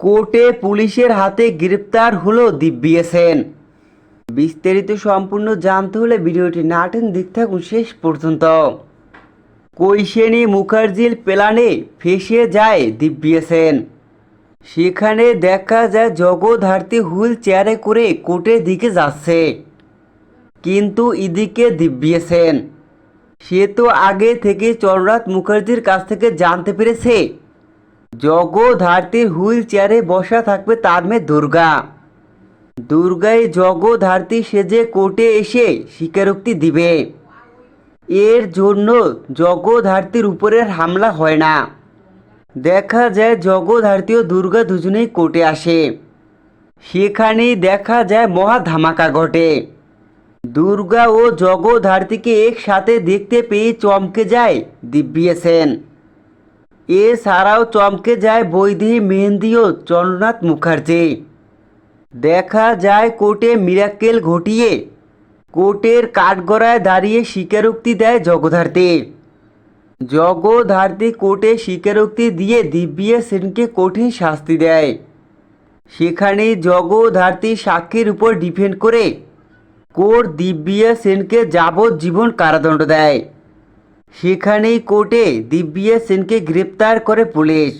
কোর্টে পুলিশের হাতে গ্রেপ্তার হলো দিব্যিয়া সেন। বিস্তারিত সম্পূর্ণ জানতে হলে ভিডিওটি না টেন দেখতে থাকুন শেষ পর্যন্ত। কৈশেনী মুখার্জির প্ল্যানে ফেসে যায় দিব্যিয়া সেন। সেখানে দেখা যায় জগদ্ধার্তী হুইল চেয়ারে করে কোর্টের দিকে যাচ্ছে। কিন্তু এদিকে দিব্যিয়া সেন। সে তো আগে থেকে চরণরাত মুখার্জির কাছ থেকে জানতে পেরেছে জগদ্ধার্তীর হুইল চেয়ারে বসা থাকবে তার মেয়ে দুর্গা। দুর্গাই জগদ্ধার্তী সেজে কোর্টে এসে স্বীকারোক্তি দিবে। এর জন্য জগদ্ধার্তীর উপরের হামলা হয় না। দেখা যায় জগদ্ধার্তী ও দুর্গা দুজনেই কোর্টে আসে। সেখানেই দেখা যায় মহা ধামাকা ঘটে। দুর্গা ও জগদ্ধার্তীকে একসাথে দেখতে পেয়ে চমকে যায় দিব্যিয়া সেন। এছাড়াও চমকে যায় বৈদেহী মেহেন্দি ও চন্দ্রনাথ মুখার্জি। দেখা যায় কোর্টে মিরাক্কেল ঘটিয়ে, কোর্টের কাঠগড়ায় দাঁড়িয়ে স্বীকারোক্তি দেয় জগদ্ধার্তী। জগদ্ধার্তী কোর্টে স্বীকারোক্তি দিয়ে দিব্যিয়া সেনকে কঠিন শাস্তি দেয়। সেখানে জগদ্ধার্তী সাক্ষীর উপর ডিপেন্ড করে কোর্ট দিব্যিয়া সেনকে যাবজ্জীবন কারাদণ্ড দেয়। সেখানেই কোর্টে দিব্যিয়া সেনকে গ্রেপ্তার করে পুলিশ।